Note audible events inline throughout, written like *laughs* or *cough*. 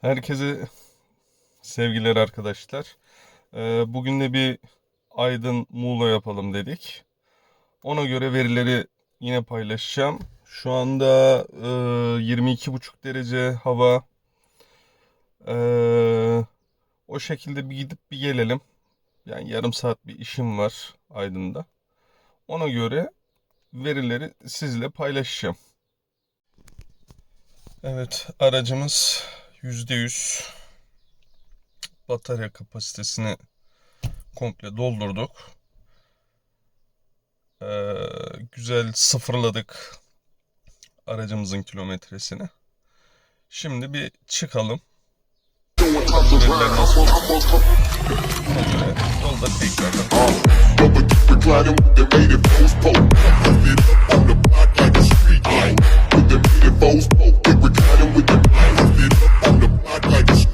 Herkese sevgiler arkadaşlar. Ee, Bugün de bir Aydın Muğla yapalım dedik. Ona göre verileri yine paylaşacağım. Şu anda e, 22,5 derece hava. Ee, o şekilde bir gidip bir gelelim. Yani yarım saat bir işim var Aydın'da. Ona göre verileri sizle paylaşacağım. Evet, aracımız %100 batarya kapasitesini komple doldurduk. Ee, güzel sıfırladık aracımızın kilometresini. Şimdi bir çıkalım. Yolda tekrardan. We're gliding with the. Put it on the block like a street light. With the native foes poke. We're gliding with the Put it up on the block like a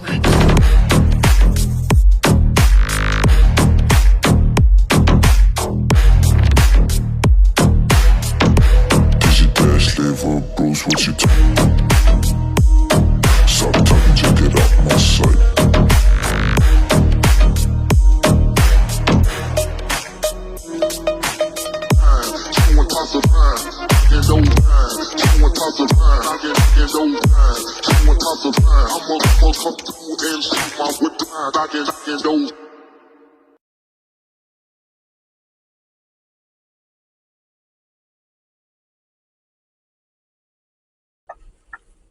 I get those vines. Someone toss a vine, I'ma I'ma come through and shoot my whip line. I get in those.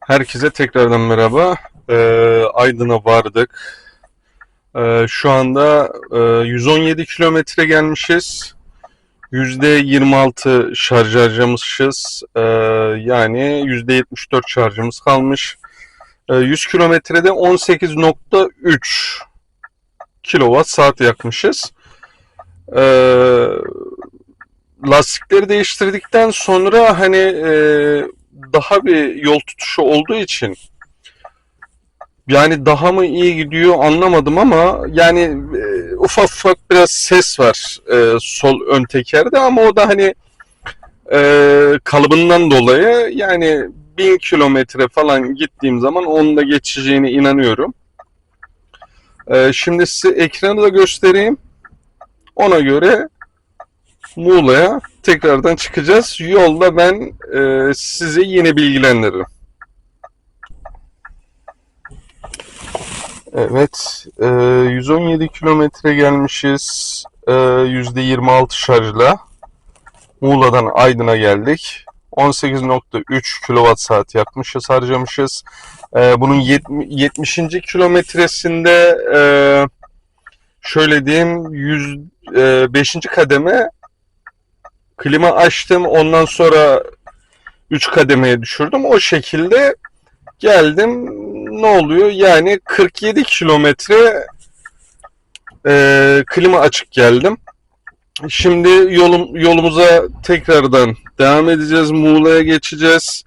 Herkese tekrardan merhaba. Ee, Aydın'a vardık. Ee, şu anda e, 117 kilometre gelmişiz. %26 şarj harcamışız. Ee, yani %74 şarjımız kalmış. Ee, 100 kilometrede 18.3 kilowatt saat yakmışız. Ee, lastikleri değiştirdikten sonra hani e, daha bir yol tutuşu olduğu için yani daha mı iyi gidiyor anlamadım ama yani e, ufak ufak biraz ses var e, sol ön tekerde ama o da hani e, kalıbından dolayı yani bin kilometre falan gittiğim zaman onun da geçeceğine inanıyorum. E, şimdi size ekranı da göstereyim. Ona göre Muğla'ya tekrardan çıkacağız. Yolda ben e, sizi yine bilgilendiririm. Evet, e, 117 kilometre gelmişiz. E, %26 şarjla. Muğla'dan Aydın'a geldik. 18.3 kilowatt saat yakmışız, harcamışız. E, bunun 70, 70. kilometresinde e, şöyle diyeyim 105. kademe klima açtım. Ondan sonra 3 kademeye düşürdüm. O şekilde geldim. Ne oluyor? Yani 47 kilometre e, klima açık geldim. Şimdi yolum, yolumuza tekrardan devam edeceğiz. Muğla'ya geçeceğiz.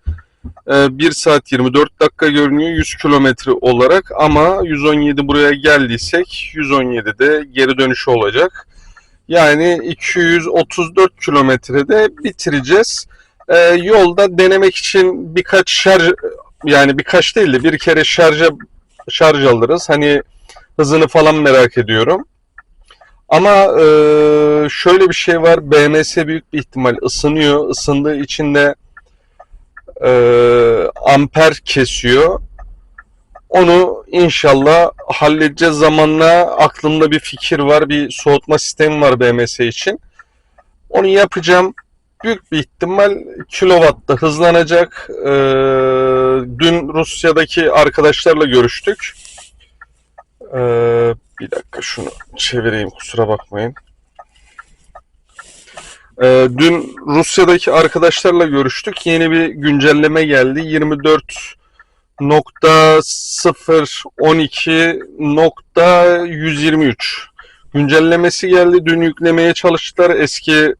E, 1 saat 24 dakika görünüyor 100 kilometre olarak ama 117 buraya geldiysek 117'de geri dönüşü olacak. Yani 234 kilometrede bitireceğiz. Ee, yolda denemek için birkaç şarj yani birkaç değil de bir kere şarja şarj alırız. Hani hızını falan merak ediyorum. Ama e, şöyle bir şey var. BMS büyük bir ihtimal ısınıyor. Isındığı için de e, amper kesiyor. Onu inşallah halledeceğiz zamanla. Aklımda bir fikir var. Bir soğutma sistemi var BMS için. Onu yapacağım. Büyük bir ihtimal kilowatta hızlanacak. Ee, dün Rusya'daki arkadaşlarla görüştük. Ee, bir dakika şunu çevireyim kusura bakmayın. Ee, dün Rusya'daki arkadaşlarla görüştük. Yeni bir güncelleme geldi. 24 nokta 012 nokta 123 güncellemesi geldi. Dün yüklemeye çalıştılar eski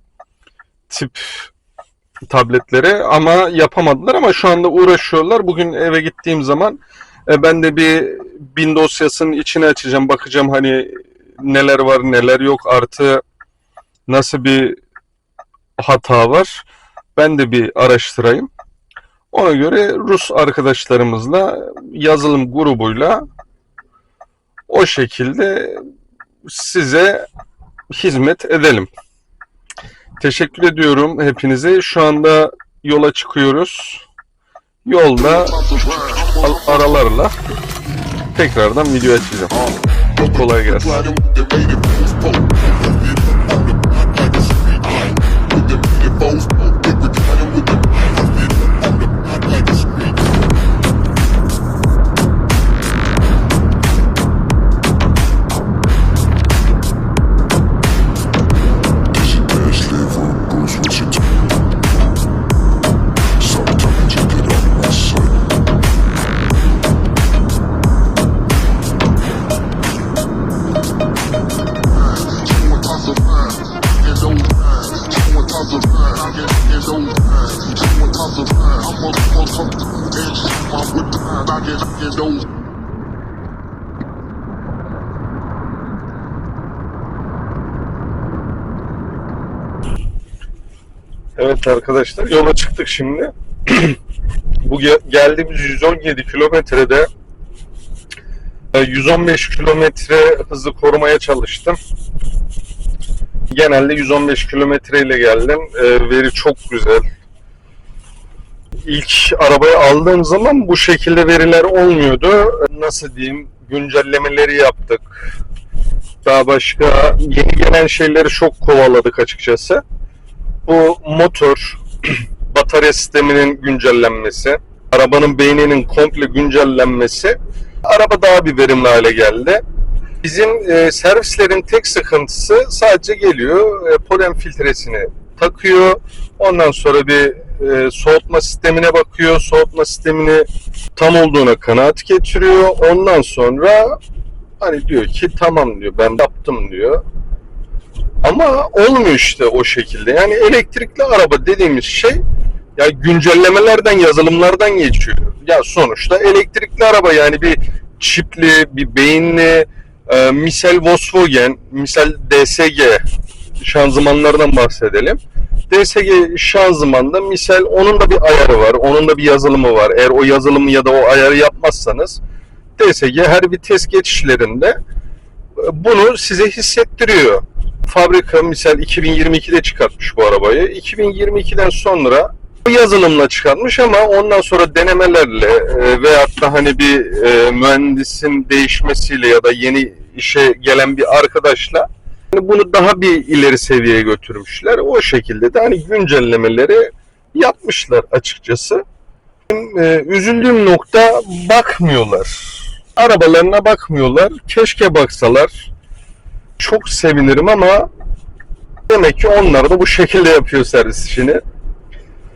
tip tabletlere ama yapamadılar ama şu anda uğraşıyorlar. Bugün eve gittiğim zaman e, ben de bir bin dosyasının içine açacağım. Bakacağım hani neler var neler yok artı nasıl bir hata var. Ben de bir araştırayım. Ona göre Rus arkadaşlarımızla yazılım grubuyla o şekilde size hizmet edelim. Teşekkür ediyorum hepinize. Şu anda yola çıkıyoruz. Yolda al- aralarla tekrardan video açacağım. Kolay gelsin. Arkadaşlar yola çıktık şimdi. *clears throat* Bu ge- geldiğimiz 117 kilometrede e, 115 kilometre hızı korumaya çalıştım. Genelde 115 kilometre ile geldim. E, Veri çok güzel. İlk arabayı aldığım zaman bu şekilde veriler olmuyordu. Nasıl diyeyim? Güncellemeleri yaptık. Daha başka yeni gelen şeyleri çok kovaladık açıkçası bu motor, *clears throat* batarya sisteminin güncellenmesi, arabanın beyninin komple güncellenmesi, araba daha bir verimli hale geldi. Bizim e, servislerin tek sıkıntısı sadece geliyor, e, polen filtresini takıyor, ondan sonra bir e, soğutma sistemine bakıyor, soğutma sistemini tam olduğuna kanaat getiriyor, ondan sonra hani diyor ki tamam diyor ben yaptım diyor. Ama olmuyor işte o şekilde. Yani elektrikli araba dediğimiz şey ya güncellemelerden, yazılımlardan geçiyor. Ya sonuçta elektrikli araba yani bir çipli, bir beyinli, e, misal Volkswagen, misal DSG şanzımanlardan bahsedelim. DSG şanzımanda misal onun da bir ayarı var, onun da bir yazılımı var. Eğer o yazılımı ya da o ayarı yapmazsanız DSG her vites geçişlerinde e, bunu size hissettiriyor fabrika misal 2022'de çıkartmış bu arabayı. 2022'den sonra bu yazılımla çıkartmış ama ondan sonra denemelerle e, veyahut da hani bir e, mühendisin değişmesiyle ya da yeni işe gelen bir arkadaşla hani bunu daha bir ileri seviyeye götürmüşler. O şekilde de hani güncellemeleri yapmışlar açıkçası. Benim, e, üzüldüğüm nokta bakmıyorlar. Arabalarına bakmıyorlar. Keşke baksalar çok sevinirim ama demek ki onlar da bu şekilde yapıyor servis işini.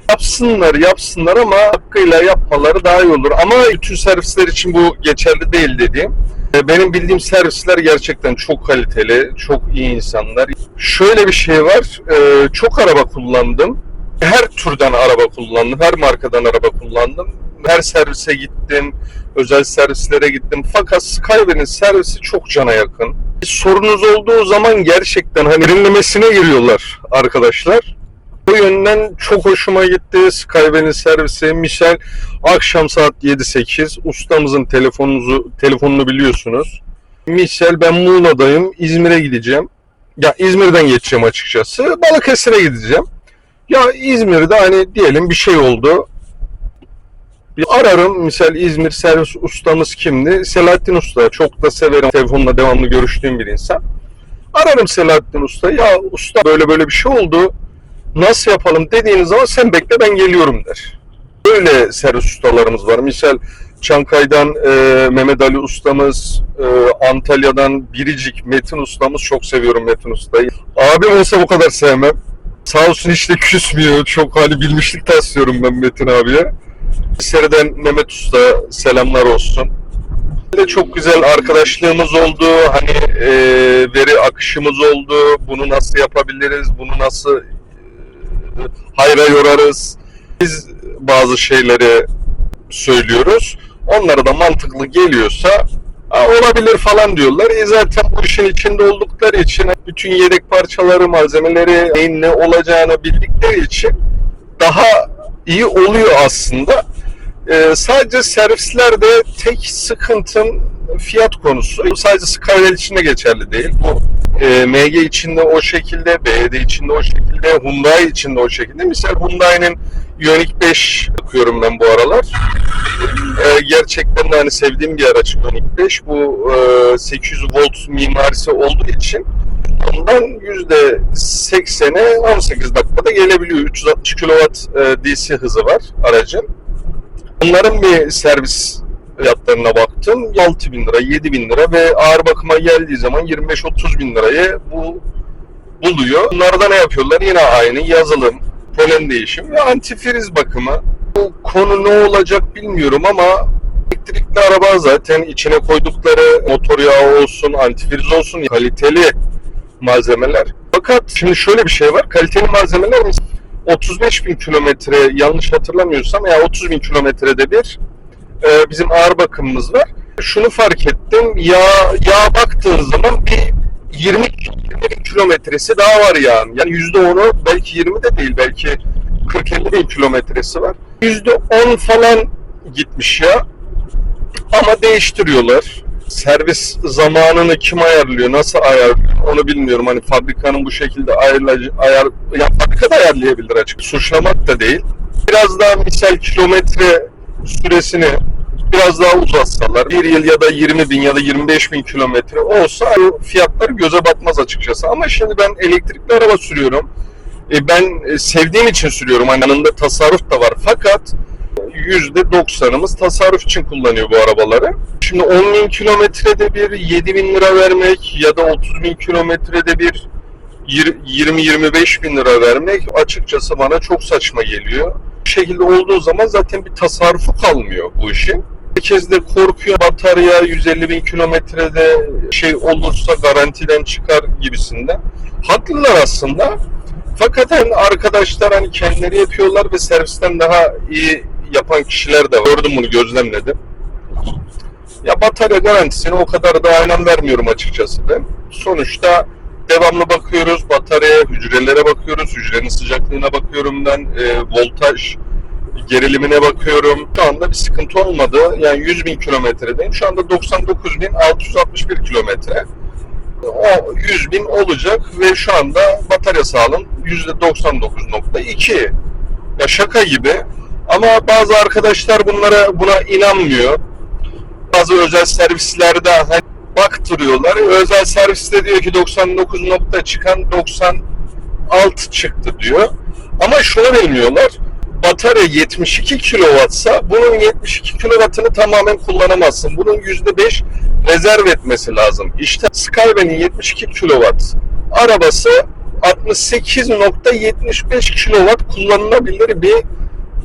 Yapsınlar yapsınlar ama hakkıyla yapmaları daha iyi olur. Ama bütün servisler için bu geçerli değil dediğim. E, Benim bildiğim servisler gerçekten çok kaliteli, çok iyi insanlar. Şöyle bir şey var, e, çok araba kullandım. Her türden araba kullandım, her markadan araba kullandım. Her servise gittim, özel servislere gittim. Fakat Skyways servisi çok cana yakın. Bir sorunuz olduğu zaman gerçekten hani derinlemesine giriyorlar arkadaşlar. O yönden çok hoşuma gitti Skyways'in servisi. Michel akşam saat 7-8 ustamızın telefonunuzu telefonunu biliyorsunuz. Michel ben Muğla'dayım. İzmir'e gideceğim. Ya İzmir'den geçeceğim açıkçası. Balıkesir'e gideceğim. Ya İzmir'de hani diyelim bir şey oldu. Ararım. Misal İzmir servis ustamız kimdi? Selahattin Usta. Çok da severim. Telefonla devamlı görüştüğüm bir insan. Ararım Selahattin Usta. Ya usta böyle böyle bir şey oldu. Nasıl yapalım dediğiniz zaman sen bekle ben geliyorum der. Böyle servis ustalarımız var. Misal Çankay'dan e, Mehmet Ali ustamız, e, Antalya'dan Biricik Metin ustamız. Çok seviyorum Metin Usta'yı. Abim olsa bu kadar sevmem. Sağ olsun hiç de küsmüyor. Çok hali bilmişlik taslıyorum ben Metin abiye. Seriden Mehmet Usta selamlar olsun. de çok güzel arkadaşlığımız oldu. Hani e, veri akışımız oldu. Bunu nasıl yapabiliriz? Bunu nasıl e, hayra yorarız? Biz bazı şeyleri söylüyoruz. Onlara da mantıklı geliyorsa "Aa, olabilir falan diyorlar. E zaten bu işin içinde oldukları için bütün yedek parçaları, malzemeleri neyin ne olacağını bildikleri için daha iyi oluyor aslında. Ee, sadece servislerde tek sıkıntım fiyat konusu. Bu sadece Skywell için de geçerli değil. Bu e, MG içinde o şekilde, BYD içinde o şekilde, Hyundai içinde o şekilde. Misal Hyundai'nin Ioniq 5 bakıyorum ben bu aralar. Ee, gerçekten de hani sevdiğim bir araç Ioniq 5. Bu e, 800 volt mimarisi olduğu için ondan %80'e 18 dakikada gelebiliyor. 360 kW e, DC hızı var aracın. Bunların bir servis fiyatlarına baktım. 6 bin lira, 7 bin lira ve ağır bakıma geldiği zaman 25-30 bin lirayı bu buluyor. Bunlarda ne yapıyorlar? Yine aynı yazılım, polen değişim ve antifriz bakımı. Bu konu ne olacak bilmiyorum ama elektrikli araba zaten içine koydukları motor yağı olsun, antifriz olsun kaliteli malzemeler. Fakat şimdi şöyle bir şey var. Kaliteli malzemeler 35 bin kilometre yanlış hatırlamıyorsam ya 30 bin kilometrede bir e, bizim ağır bakımımız var. Şunu fark ettim. Yağ, yağ baktığın zaman bir 20, 20 bin kilometresi daha var yağın. Yani %10'u belki 20 de değil belki 40-50 bin kilometresi var. %10 falan gitmiş ya. Ama değiştiriyorlar. Servis zamanını kim ayarlıyor, nasıl ayar onu bilmiyorum. Hani fabrikanın bu şekilde ayarlayıcı, ayar, ya fabrika da ayarlayabilir açık. Suçlamak da değil. Biraz daha misal kilometre süresini biraz daha uzatsalar, bir yıl ya da 20 bin ya da 25 bin kilometre olsa fiyatlar göze batmaz açıkçası. Ama şimdi ben elektrikli araba sürüyorum. E, ben e, sevdiğim için sürüyorum. Hani yanında tasarruf da var. Fakat %90'ımız tasarruf için kullanıyor bu arabaları. Şimdi 10 bin kilometrede bir 7 bin lira vermek ya da 30 bin kilometrede bir 20-25 bin lira vermek açıkçası bana çok saçma geliyor. Bu şekilde olduğu zaman zaten bir tasarrufu kalmıyor bu işin. Herkes de korkuyor batarya 150 bin kilometrede şey olursa garantiden çıkar gibisinden. Haklılar aslında. Fakat hani arkadaşlar hani kendileri yapıyorlar ve servisten daha iyi yapan kişiler de. Gördüm bunu gözlemledim. Ya batarya garantisine o kadar da önem vermiyorum açıkçası ben. Sonuçta devamlı bakıyoruz bataryaya, hücrelere bakıyoruz. Hücrenin sıcaklığına bakıyorum ben. E, voltaj gerilimine bakıyorum. Şu anda bir sıkıntı olmadı. Yani 100 bin kilometredeyim. Şu anda 99 bin 661 kilometre. O 100 bin olacak ve şu anda batarya sağlığım %99.2. Ya şaka gibi. Ama bazı arkadaşlar bunlara buna inanmıyor. Bazı özel servislerde hani baktırıyorlar. Özel serviste diyor ki 99 nokta çıkan 96 çıktı diyor. Ama şunu bilmiyorlar. Batarya 72 kW'sa bunun 72 kW'ını tamamen kullanamazsın. Bunun %5 rezerv etmesi lazım. İşte Skyway'nin 72 kW arabası 68.75 kW kullanılabilir bir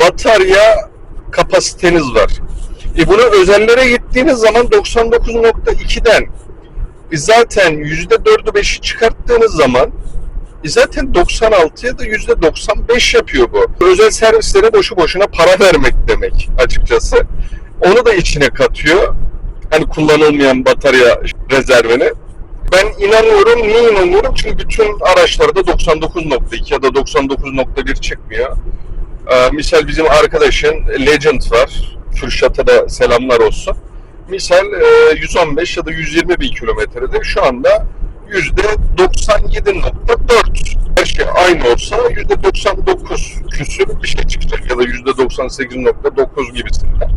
batarya kapasiteniz var. E bunu özellere gittiğiniz zaman 99.2'den e zaten %4'ü 5'i çıkarttığınız zaman e zaten 96 ya da %95 yapıyor bu. Özel servislere boşu boşuna para *laughs* vermek demek açıkçası. Onu da içine katıyor. Hani kullanılmayan batarya rezervini. Ben inanıyorum. Niye inanıyorum? Çünkü bütün araçlarda 99.2 ya da 99.1 çıkmıyor. Ee, misal bizim arkadaşın Legend var. Kürşat'a da selamlar olsun. Misal e, 115 ya da 120 bin kilometrede şu anda yüzde 97.4. Her şey aynı olsa yüzde 99 küsür bir şey çıkacak ya da yüzde 98.9 gibisinden.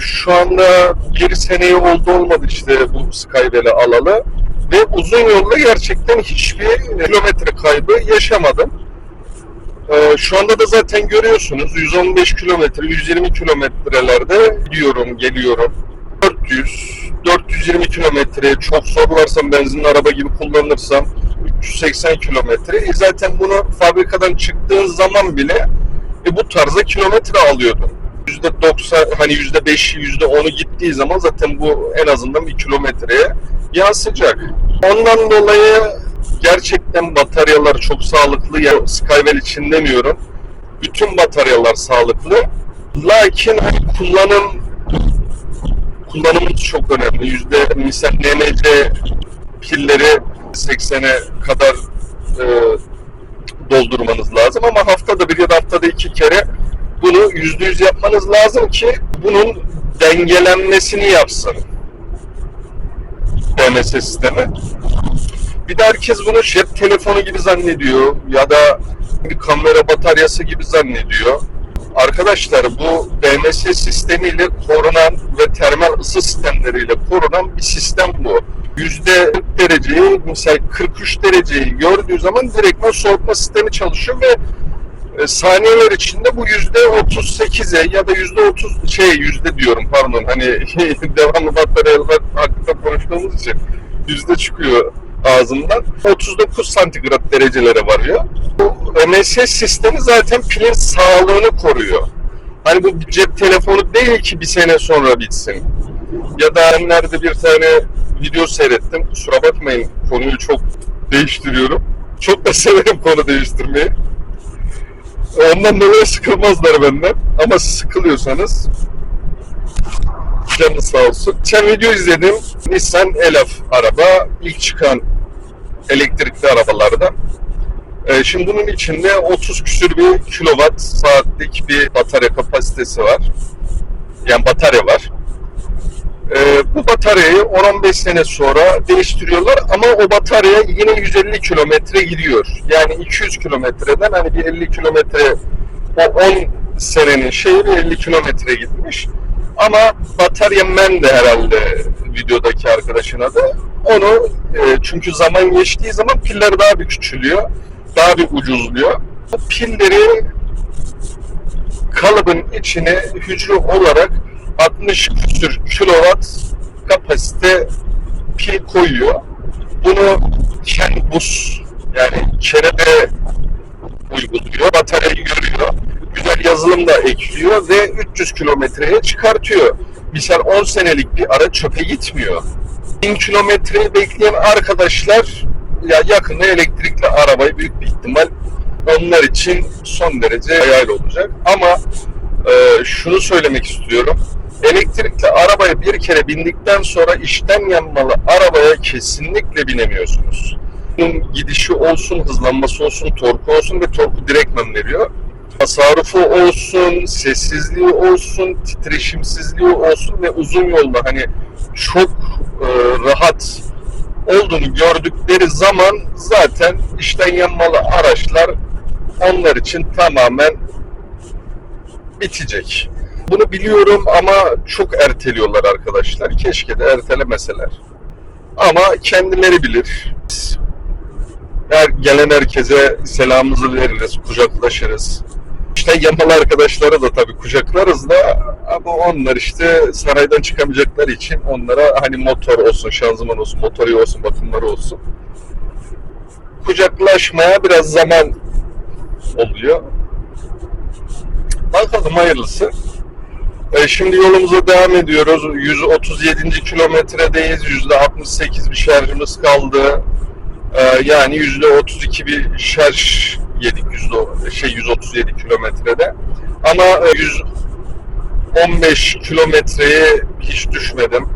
Şu anda bir seneyi oldu olmadı işte bu Skywell'i alalı ve uzun yolda gerçekten hiçbir kilometre kaybı yaşamadım. Ee, şu anda da zaten görüyorsunuz 115 kilometre, 120 kilometrelerde gidiyorum, geliyorum. 400, 420 kilometre çok zorlarsam benzinli araba gibi kullanırsam 380 kilometre. E zaten bunu fabrikadan çıktığın zaman bile e, bu tarzda kilometre alıyordum. %90 hani %5, %10'u gittiği zaman zaten bu en azından bir kilometreye yansıyacak. Ondan dolayı gerçekten bataryalar çok sağlıklı. Yani Skywell için demiyorum. Bütün bataryalar sağlıklı. Lakin hani kullanım kullanımımız çok önemli. Yüzde misal NMC pilleri 80'e kadar e, doldurmanız lazım ama haftada bir ya da haftada iki kere bunu yüzde yüz yapmanız lazım ki bunun dengelenmesini yapsın. DMS sistemi. Bir de herkes bunu cep telefonu gibi zannediyor ya da bir kamera bataryası gibi zannediyor. Arkadaşlar bu DMS sistemiyle korunan ve termal ısı sistemleriyle korunan bir sistem bu. Yüzde dereceyi mesela 43 dereceyi gördüğü zaman direktman soğutma sistemi çalışıyor ve e, saniyeler içinde bu yüzde 38'e ya da yüzde 30 şey yüzde diyorum pardon hani *laughs* devamlı bataryalar hakkında konuştuğumuz için yüzde çıkıyor ağzımdan 39 santigrat derecelere varıyor. Bu MSS sistemi zaten pilin sağlığını koruyor. Hani bu cep telefonu değil ki bir sene sonra bitsin. Ya da nerede bir tane video seyrettim. Kusura bakmayın konuyu çok değiştiriyorum. Çok da *laughs* severim konu değiştirmeyi. Ondan dolayı sıkılmazlar benden. Ama sıkılıyorsanız canı sağ olsun. Geçen video izledim. Nissan Elaf araba. ilk çıkan elektrikli arabalardan. Ee, şimdi bunun içinde 30 küsür bir kilowatt saatlik bir batarya kapasitesi var. Yani batarya var. Ee, bu bataryayı 10-15 sene sonra değiştiriyorlar ama o batarya yine 150 kilometre gidiyor. Yani 200 kilometreden hani bir 50 kilometre o 10 senenin şeyi bir 50 kilometre gitmiş. Ama batarya men de herhalde videodaki arkadaşın adı. Onu e, çünkü zaman geçtiği zaman piller daha bir küçülüyor. Daha bir ucuzluyor. Bu pilleri kalıbın içine hücre olarak 60 küsür kilowatt kapasite pil koyuyor. Bunu CAN bus yani çenede uyguluyor. Bataryayı görüyor. Güzel yazılım da ekliyor ve 300 kilometreye çıkartıyor. Misal 10 senelik bir ara çöpe gitmiyor. 1000 kilometreyi bekleyen arkadaşlar ya yakında elektrikli arabayı büyük bir ihtimal onlar için son derece hayal olacak. Ama e, şunu söylemek istiyorum. Elektrikli arabaya bir kere bindikten sonra işten yanmalı arabaya kesinlikle binemiyorsunuz. Bunun gidişi olsun, hızlanması olsun, torku olsun ve torku direktmen veriyor. Tasarrufu olsun, sessizliği olsun, titreşimsizliği olsun ve uzun yolda hani çok e, rahat olduğunu gördükleri zaman zaten işten yanmalı araçlar onlar için tamamen bitecek. Bunu biliyorum ama çok erteliyorlar arkadaşlar. Keşke de ertelemeseler. Ama kendileri bilir. Her gelen herkese selamımızı veririz, kucaklaşırız. İşte yanmalı arkadaşlara da tabii kucaklarız da ama onlar işte saraydan çıkamayacakları için onlara hani motor olsun, şanzıman olsun, motoru olsun, bakımları olsun. Kucaklaşmaya biraz zaman oluyor. Bakalım hayırlısı. E, şimdi yolumuza devam ediyoruz. 137. kilometredeyiz. %68 bir şarjımız kaldı. E, yani %32 bir şarj yedik yüzde şey 137 kilometrede. Ama e, 115 kilometreye hiç düşmedim.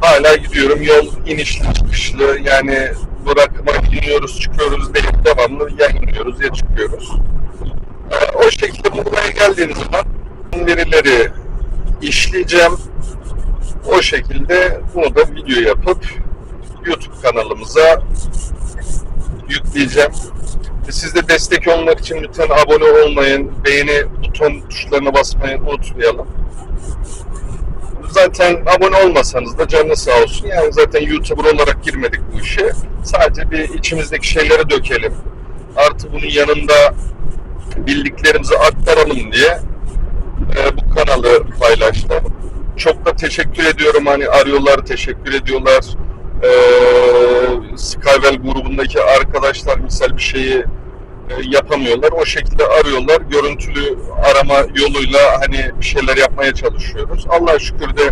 Hala gidiyorum. Yol inişli çıkışlı. Yani bırakma iniyoruz çıkıyoruz değil. Devamlı ya iniyoruz ya çıkıyoruz. E, o şekilde buraya geldiğiniz zaman verileri işleyeceğim. O şekilde bunu da video yapıp YouTube kanalımıza yükleyeceğim. Siz de destek olmak için lütfen abone olmayın, beğeni buton tuşlarına basmayı unutmayalım. Zaten abone olmasanız da canınız sağ olsun. Yani zaten YouTuber olarak girmedik bu işe. Sadece bir içimizdeki şeyleri dökelim. Artı bunun yanında bildiklerimizi aktaralım diye e, bu kanalı paylaştım. Çok da teşekkür ediyorum. Hani arıyorlar, teşekkür ediyorlar. E, Skywell grubundaki arkadaşlar misal bir şeyi e, yapamıyorlar. O şekilde arıyorlar. Görüntülü arama yoluyla hani bir şeyler yapmaya çalışıyoruz. Allah'a şükür de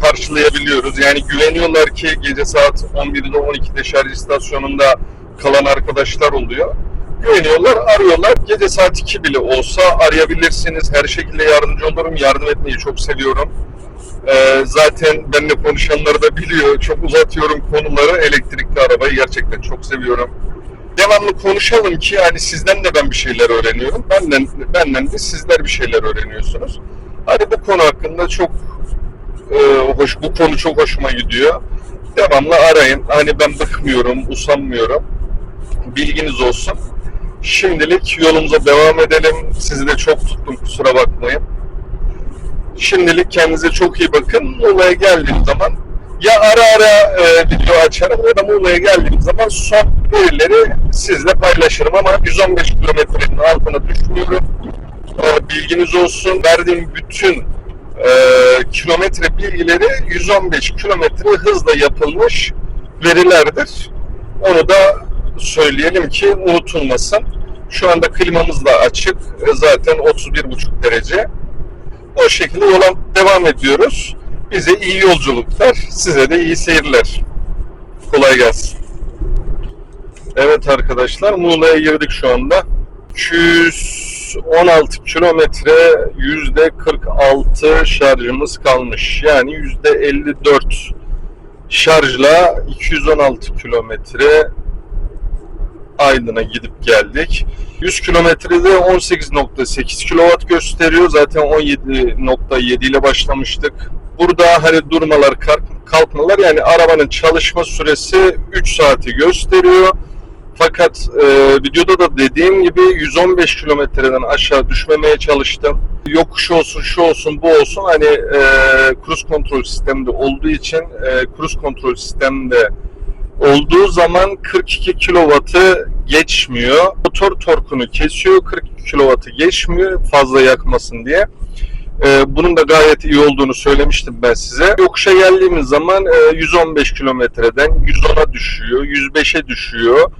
karşılayabiliyoruz. Yani güveniyorlar ki gece saat 11'de 12'de şarj istasyonunda kalan arkadaşlar oluyor. Güveniyorlar, arıyorlar. Gece saat 2 bile olsa arayabilirsiniz. Her şekilde yardımcı olurum. Yardım etmeyi çok seviyorum. Ee, zaten benimle konuşanları da biliyor. Çok uzatıyorum konuları. Elektrikli arabayı gerçekten çok seviyorum. Devamlı konuşalım ki yani sizden de ben bir şeyler öğreniyorum. Benden, benden de sizler bir şeyler öğreniyorsunuz. Hani bu konu hakkında çok e, hoş, bu konu çok hoşuma gidiyor. Devamlı arayın. Hani ben bıkmıyorum, usanmıyorum. Bilginiz olsun. Şimdilik yolumuza devam edelim. Sizi de çok tuttum kusura bakmayın. Şimdilik kendinize çok iyi bakın. Muğla'ya geldiğim zaman ya ara ara e, video açarım ya da Muğla'ya geldiğim zaman son verileri sizle paylaşırım ama 115 kilometrenin altına düşmüyorum. E, bilginiz olsun. Verdiğim bütün e, kilometre bilgileri 115 kilometre hızla yapılmış verilerdir. Onu da söyleyelim ki unutulmasın. Şu anda klimamız da açık. E, Zaten 31,5 derece. O şekilde yola devam ediyoruz. Bize iyi yolculuklar, size de iyi seyirler. Kolay gelsin. Evet arkadaşlar Muğla'ya girdik şu anda. 216 kilometre yüzde 46 şarjımız kalmış. Yani yüzde 54 şarjla 216 kilometre Aydın'a gidip geldik. 100 kilometrede 18.8 kW gösteriyor. Zaten 17.7 ile başlamıştık. Burada hani durmalar, kalk- kalkmalar yani arabanın çalışma süresi 3 saati gösteriyor. Fakat e, videoda da dediğim gibi 115 kilometreden aşağı düşmemeye çalıştım. Yokuş olsun, şu olsun, bu olsun. Hani e, cruise kontrol sisteminde olduğu için e, cruise kontrol sisteminde olduğu zaman 42 kW'ı geçmiyor. Motor torkunu kesiyor. 42 kW'ı geçmiyor fazla yakmasın diye. Ee, bunun da gayet iyi olduğunu söylemiştim ben size. Yokuşa geldiğimiz zaman e, 115 kilometreden 110'a düşüyor, 105'e düşüyor.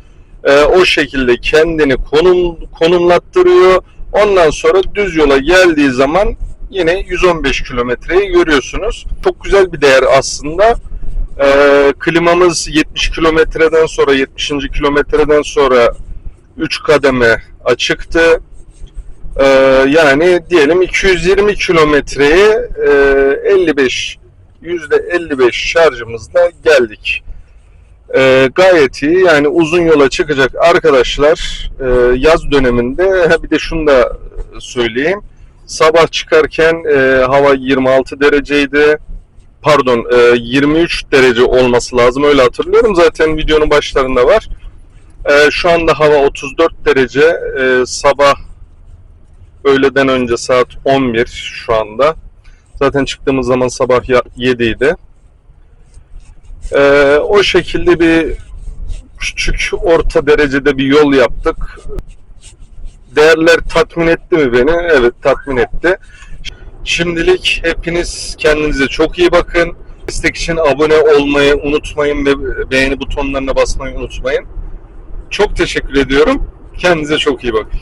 Ee, o şekilde kendini konum konumlattırıyor. Ondan sonra düz yola geldiği zaman yine 115 kilometreyi görüyorsunuz. Çok güzel bir değer aslında. Ee, klimamız 70 kilometreden sonra 70. kilometreden sonra 3 kademe açıktı. Ee, yani diyelim 220 kilometreyi e, 55 yüzde 55 şarjımızla geldik. Ee, gayet iyi yani uzun yola çıkacak arkadaşlar e, yaz döneminde ha *laughs* bir de şunu da söyleyeyim sabah çıkarken e, hava 26 dereceydi pardon e, 23 derece olması lazım öyle hatırlıyorum zaten videonun başlarında var. E, şu anda hava 34 derece E, sabah öğleden önce saat 11 şu anda. Zaten çıktığımız zaman sabah ya- 7 idi. E, o şekilde bir küçük orta derecede bir yol yaptık. Değerler tatmin etti mi beni? Evet tatmin etti. Şimdilik hepiniz kendinize çok iyi bakın. Destek için abone olmayı unutmayın ve beğeni butonlarına basmayı unutmayın. Çok teşekkür ediyorum. Kendinize çok iyi bakın.